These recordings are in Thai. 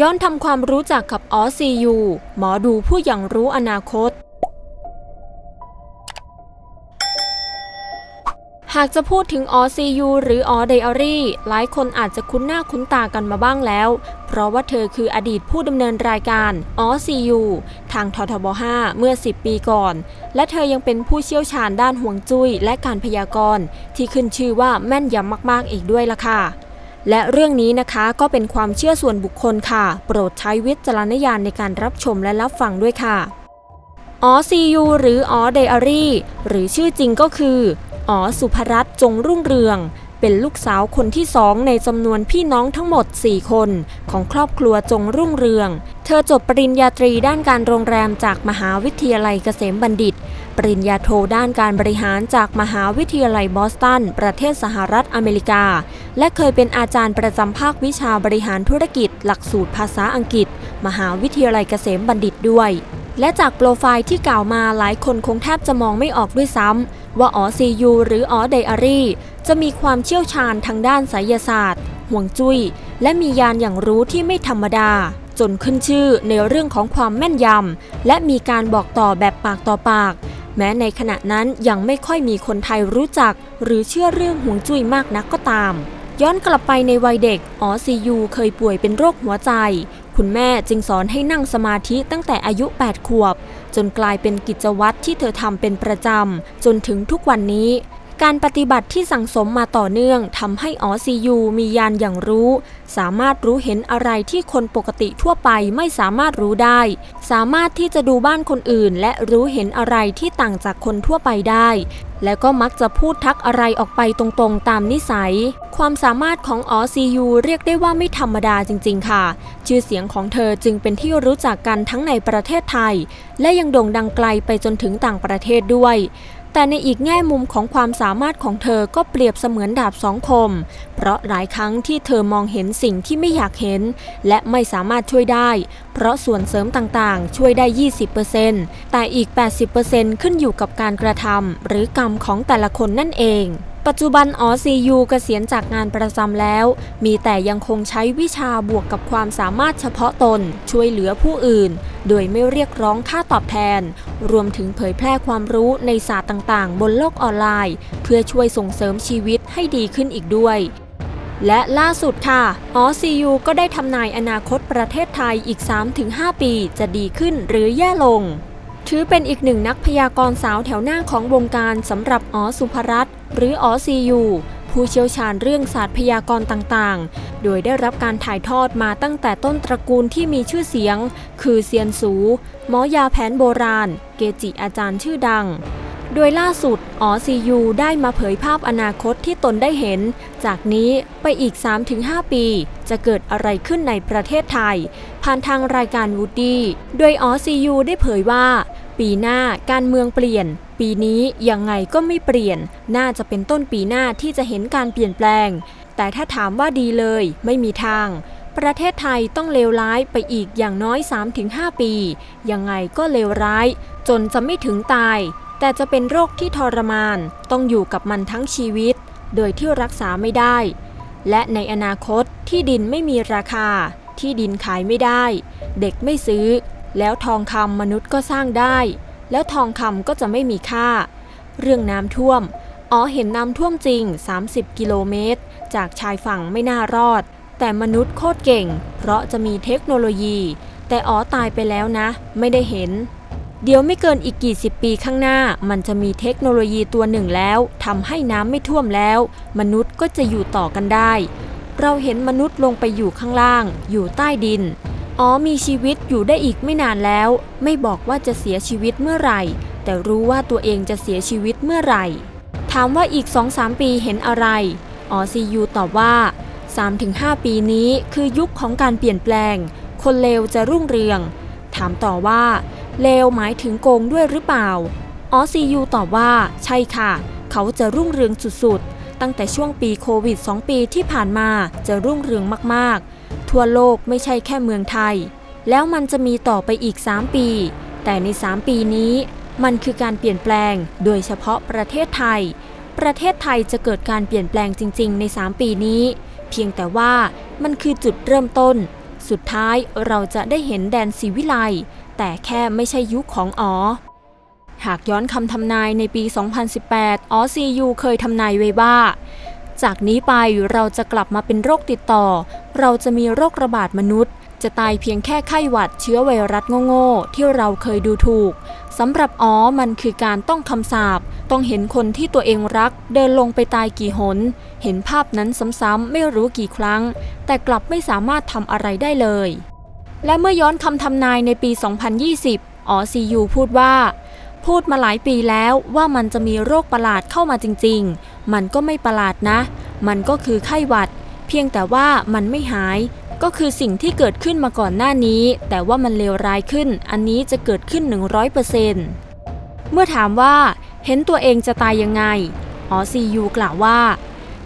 ย้อนทำความรู้จักกับออซียูหมอดูผู้อย่างรู้อนาคต หากจะพูดถึงอ CU หรืออไดอารี่หลายคนอาจจะคุ้นหน้าคุ้นตากันมาบ้างแล้ว เพราะว่าเธอคืออดีตผู้ดำเนินรายการอ CU ทางททบ 5 เมื่อ 10 ปีก่อน และเธอยังเป็นผู้เชี่ยวชาญด้านห่วงจุ้ยและการพยากรณ์ที่ขึ้นชื่อว่าแม่นยำมากๆอีกด้วยล่ะค่ะ และเรื่องนี้นะคะก็เป็นความเชื่อส่วนบุคคลค่ะ โปรดใช้วิจารณญาณในการรับชมและรับฟังด้วยค่ะอ.ซียูหรืออ.เดอารี่หรือชื่อจริงก็คืออ๋อสุภรัตน์จงรุ่งเรือง เป็นลูกสาวคนที่สองในจำนวนพี่น้องทั้งหมด 4 คนของครอบครัวจงรุ่งเรือง เธอจบปริญญาตรีด้านการโรงแรมจากมหาวิทยาลัยเกษมบัณฑิต ปริญญาโทด้านการบริหารจากมหาวิทยาลัยบอสตัน ประเทศสหรัฐอเมริกา และเคยเป็นอาจารย์ประจำภาควิชาบริหารธุรกิจ หลักสูตรภาษาอังกฤษ มหาวิทยาลัยเกษมบัณฑิตด้วยและจากโปรไฟล์ที่กล่าวมาหลายคนคงแทบจะมองไม่ออกด้วยซ้ำ ว่าอ๋อซียูหรืออ๋อไดอารี่ จะมีความเชี่ยวชาญทางด้านไสยศาสตร์ ห่วงจุย้ย และมียานอย่างรู้ที่ไม่ธรรมดา จนขึ้นชื่อในเรื่องของความแม่นยำ และมีการบอกต่อแบบปากต่อปาก แม้ในขณะนั้นยังไม่ค่อยมีคนไทยรู้จัก หรือเชื่อเรื่องห่วงจุ้ยมากนักก็ตาม ย้อนกลับไปในวัยเด็กอ๋อซียูเคยป่วยเป็นโรคหัวใจ คุณแม่จึงสอนให้นั่งสมาธิตั้งแต่อายุ 8 ขวบ จนกลายเป็นกิจวัตรที่เธอทำเป็นประจำ จนถึงทุกวันนี้ การปฏิบัติที่สั่งสมมาต่อเนื่องทำให้อ CU มียานอย่างรู้ สามารถรู้เห็นอะไรที่คนปกติทั่วไปไม่สามารถรู้ได้ สามารถที่จะดูบ้านคนอื่น และรู้เห็นอะไรที่ต่างจากคนทั่วไปได้ และก็มักจะพูดทักอะไรออกไปตรงๆตามนิสัย ความสามารถของอ CU เรียกได้ว่าไม่ธรรมดาจริง ๆ ค่ะ ชื่อเสียงของเธอจึงเป็นที่รู้จักกันทั้งในประเทศไทย และยังโด่งดังไกลไปจนถึงต่างประเทศด้วยแต่ในอีกแง่มุมของความสามารถของเธอก็เปรียบเสมือนดาบสองคม เพราะหลายครั้งที่เธอมองเห็นสิ่งที่ไม่อยากเห็น และไม่สามารถช่วยได้ เพราะส่วนเสริมต่างๆ ช่วยได้ 20%แต่อีก 80%ขึ้นอยู่กับการกระทำหรือกรรมของแต่ละคนนั่นเองปัจจุบันอ CU เกษียณจากงานประจำแล้ว มีแต่ยังคงใช้วิชาบวกกับความสามารถเฉพาะตน ช่วยเหลือผู้อื่น โดยไม่เรียกร้องค่าตอบแทน รวมถึงเผยแพร่ความรู้ในศาสตร์ต่างๆ บนโลกออนไลน์ เพื่อช่วยส่งเสริมชีวิตให้ดีขึ้นอีกด้วยและล่าสุดค่ะอ CU ก็ได้ทำนายอนาคตประเทศไทยอีก 3-5 ปีจะดีขึ้นหรือแย่ลง ถือเป็นอีกหนึ่งนักพยากรณ์สาวแถวหน้าของวงการสำหรับออสุภรัตน์หรือออซียู ผู้เชี่ยวชาญเรื่องศาสตร์พยากรณ์ต่างๆ โดยได้รับการถ่ายทอดมาตั้งแต่ต้นตระกูลที่มีชื่อเสียง คือเซียนสู หมอยาแผนโบราณ เกจิอาจารย์ชื่อดัง โดยล่าสุดอ๋อซียูได้มาเผยภาพอนาคตที่ตนได้เห็น จากนี้ไปอีก 3-5 ปี จะเกิดอะไรขึ้นในประเทศไทย ผ่านทางรายการวูดดี้ โดยอ๋อซียูได้เผยว่า ปีหน้าการเมืองเปลี่ยน ปีนี้ยังไงก็ไม่เปลี่ยน น่าจะเป็นต้นปีหน้าที่จะเห็นการเปลี่ยนแปลง แต่ถ้าถามว่าดีเลยไม่มีทาง ประเทศไทยต้องเลวร้ายไปอีกอย่างน้อย 3-5 ปี ยังไงก็เลวร้าย จนจะไม่ถึงตาย แต่จะเป็นโรคที่ทรมาน ต้องอยู่กับมันทั้งชีวิต โดยที่รักษาไม่ได้ และในอนาคตที่ดินไม่มีราคา ที่ดินขายไม่ได้ เด็กไม่ซื้อ แล้วทองคำมนุษย์ก็สร้างได้ แล้วทองคำก็จะไม่มีค่า เรื่องน้ำท่วม อ๋อเห็นน้ำท่วมจริง 30 กิโลเมตร จากชายฝั่งไม่น่ารอด แต่มนุษย์โคตรเก่ง เพราะจะมีเทคโนโลยี แต่อ๋อตายไปแล้วนะ ไม่ได้เห็น เดี๋ยวไม่เกินอีกกี่สิบปีข้างหน้า มันจะมีเทคโนโลยีตัวหนึ่งแล้วทำให้น้ำไม่ท่วมแล้ว มนุษย์ก็จะอยู่ต่อกันได้ เราเห็นมนุษย์ลงไปอยู่ข้างล่าง อยู่ใต้ดิน อ๋อมีชีวิตอยู่ได้อีกไม่นานแล้ว ไม่บอกว่าจะเสียชีวิตเมื่อไหร่ แต่รู้ว่าตัวเองจะเสียชีวิตเมื่อไหร่ ถามว่าอีก 2-3 ปีเห็นอะไรอ๋อซียูตอบว่า 3-5 ปีนี้คือยุคของการเปลี่ยนแปลง คนเลวจะรุ่งเรือง ถามต่อว่า เลวหมายถึงโกงด้วยหรือเปล่าอ๋อซียูตอบว่า ใช่ค่ะ เขาจะรุ่งเรืองสุดๆ ตั้งแต่ช่วงปีโควิด 2 ปีที่ผ่านมาจะรุ่งเรืองมากๆ ทั่วโลกไม่ใช่แค่เมืองไทย แล้วมันจะมีต่อไปอีก 3 ปี แต่ใน 3 ปีนี้ มันคือการเปลี่ยนแปลง โดยเฉพาะประเทศไทย ประเทศไทยจะเกิดการเปลี่ยนแปลงจริง ๆ ใน 3 ปีนี้ เพียงแต่ว่ามันคือจุดเริ่มต้น สุดท้ายเราจะได้เห็นแดนศรีวิไลแต่แค่ไม่ใช่ยุคของอ๋อหากย้อนคำทำนายในปี 2018อ CU เคยทำนายไว้ว่า จากนี้ไปเราจะกลับมาเป็นโรคติดต่อ เราจะมีโรคระบาดมนุษย์ จะตายเพียงแค่ไข้หวัดเชื้อไวรัสโง่ๆที่เราเคยดูถูกสำหรับอ๋อมันคือการต้องคำสาปต้องเห็นคนที่ตัวเองรัก เดินลงไปตายกี่หน เห็นภาพนั้นซ้ำๆไม่รู้กี่ครั้ง แต่กลับไม่สามารถทำอะไรได้เลย และเมื่อย้อนคำทำนายในปี 2020 อ๋อ CU พูดว่า พูดมาหลายปีแล้วว่ามันจะมีโรคประหลาดเข้ามาจริง ๆ มันก็ไม่ประหลาดนะ มันก็คือไข้หวัด เพียงแต่ว่ามันไม่หาย ก็คือสิ่งที่เกิดขึ้นมาก่อนหน้านี้ แต่ว่ามันเลวร้ายขึ้น อันนี้จะเกิดขึ้น 100%เมื่อถามว่า เห็นตัวเองจะตายยังไง อ๋อ CU กล่าวว่า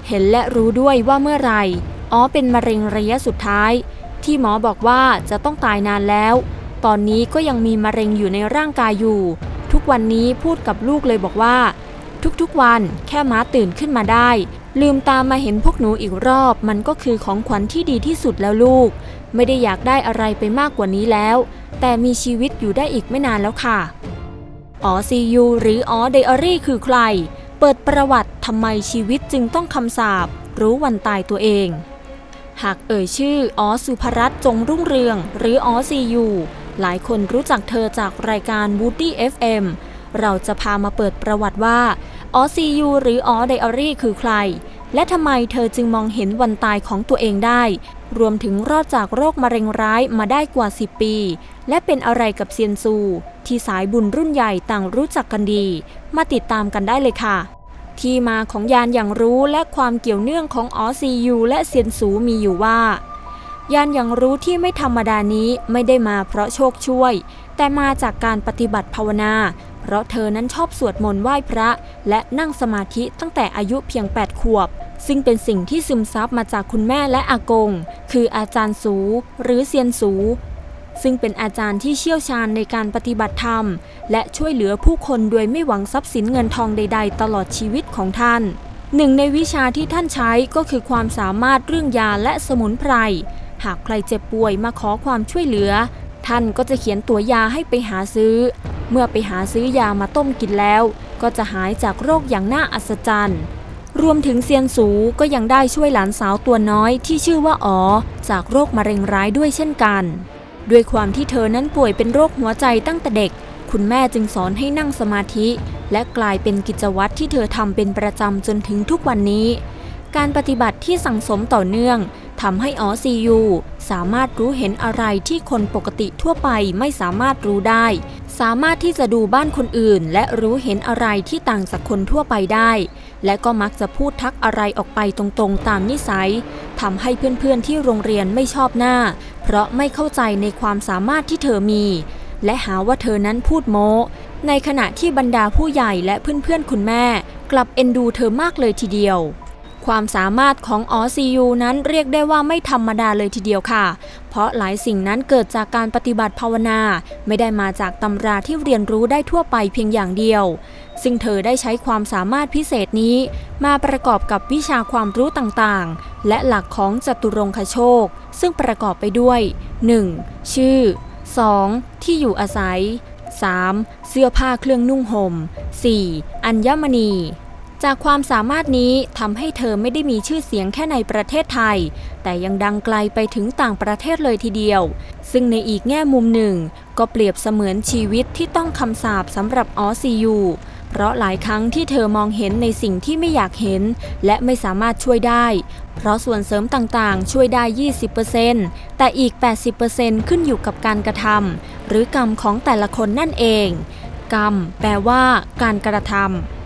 เห็นและรู้ด้วยว่าเมื่อไหร่อ๋อเป็นมะเร็งระยะสุดท้าย ที่หมอบอกว่าจะต้องตายนานแล้ว ตอนนี้ก็ยังมีมะเร็งอยู่ในร่างกายอยู่ ทุกวันนี้พูดกับลูกเลยบอกว่า ทุกๆวัน แค่ม้าตื่นขึ้นมาได้ ลืมตามมาเห็นพวกหนูอีกรอบ มันก็คือของขวัญที่ดีที่สุดแล้วลูก ไม่ได้อยากได้อะไรไปมากกว่านี้แล้ว แต่มีชีวิตอยู่ได้อีกไม่นานแล้วค่ะอ๋อซียูหรืออ๋อไดอารี่คือใคร เปิดประวัติทำไมชีวิตจึงต้องคำสาปรู้วันตายตัวเอง หากเอ่ยชื่ออ๋อสุภรัตน์จงรุ่งเรือง หรืออ๋อซียูหลายคนรู้จักเธอจากรายการ Woody FM เราจะพามาเปิดประวัติว่าออซียูหรืออ๋อไดอารี่คือใคร และทำไมเธอจึงมองเห็นวันตายของตัวเองได้ รวมถึงรอดจากโรคมะเร็งร้ายมาได้กว่า 10 ปี และเป็นอะไรกับเซียนซู ที่สายบุญรุ่นใหญ่ต่างรู้จักกันดี มาติดตามกันได้เลยค่ะ ที่มาของยานอย่างรู้และความเกี่ยวเนื่องของออซียูและเซียนสูมีอยู่ว่ายานอย่างรู้ที่ไม่ธรรมดานี้ไม่ได้มาเพราะโชคช่วย แต่มาจากการปฏิบัติภาวนา เพราะเธอนั้นชอบสวดมนต์ไหว้พระ และนั่งสมาธิตั้งแต่อายุเพียง 8 ขวบ ซึ่งเป็นสิ่งที่ซึมซับมาจากคุณแม่และอากง คืออาจารย์สู หรือเซียนสู ซึ่งเป็นอาจารย์ที่เชี่ยวชาญในการปฏิบัติธรรม และช่วยเหลือผู้คนโดยไม่หวังทรัพย์สินเงินทองใด ๆ ตลอดชีวิตของท่านหนึ่งในวิชาที่ท่านใช้ก็คือความสามารถเรื่องยาและสมุนไพร หากใครเจ็บป่วยมาขอความช่วยเหลือ ท่านก็จะเขียนตัวยาให้ไปหาซื้อ เมื่อไปหาซื้อยามาต้มกินแล้ว ก็จะหายจากโรคอย่างน่าอัศจรรย์ รวมถึงเซียนสูก็ยังได้ช่วยหลานสาวตัวน้อยที่ชื่อว่าอ๋อจากโรคมะเร็งร้ายด้วยเช่นกัน ด้วยความที่เธอนั้นป่วยเป็นโรคหัวใจตั้งแต่เด็ก คุณแม่จึงสอนให้นั่งสมาธิ และกลายเป็นกิจวัตรที่เธอทำเป็นประจำจนถึงทุกวันนี้ การปฏิบัติที่สั่งสมต่อเนื่อง ทำให้ออซียูสามารถรู้เห็นอะไรที่คนปกติทั่วไปไม่สามารถรู้ได้ สามารถที่จะดูบ้านคนอื่น และรู้เห็นอะไรที่ต่างจากคนทั่วไปได้ และก็มักจะพูดทักอะไรออกไปตรงๆ ตามนิสัยทำให้เพื่อนๆที่โรงเรียนไม่ชอบหน้า เพราะไม่เข้าใจในความสามารถที่เธอมี และหาว่าเธอนั้นพูดโม้ในขณะที่บรรดาผู้ใหญ่และเพื่อนๆคุณแม่ กลับเอ็นดูเธอมากเลยทีเดียว ความสามารถของอ CU นั้นเรียกได้ว่าไม่ธรรมดาเลยทีเดียวค่ะ เพราะหลายสิ่งนั้นเกิดจากการปฏิบัติภาวนา ไม่ได้มาจากตำราที่เรียนรู้ได้ทั่วไปเพียงอย่างเดียว ซึ่งเธอได้ใช้ความสามารถพิเศษนี้ มาประกอบกับวิชาความรู้ต่างๆ และหลักของจตุรงคโชค ซึ่งประกอบไปด้วย 1. ชื่อ 2. ที่อยู่อาศัย 3. เสื้อผ้าเครื่องนุ่งหม่ม 4. อัญมณี จากความสามารถนี้ทำให้เธอไม่ได้มีชื่อเสียงแค่ในประเทศไทย แต่ยังดังไกลไปถึงต่างประเทศเลยทีเดียว ซึ่งในอีกแง่มุมหนึ่ง ก็เปรียบเสมือนชีวิตที่ต้องคำสาปสำหรับออซียูเพราะหลายครั้งที่เธอมองเห็นในสิ่งที่ไม่อยากเห็น และไม่สามารถช่วยได้ เพราะส่วนเสริมต่างๆ ช่วยได้ 20%แต่อีก 80%ขึ้นอยู่กับการกระทำหรือกรรมของแต่ละคนนั่นเอง กรรม แปลว่า การกระทำ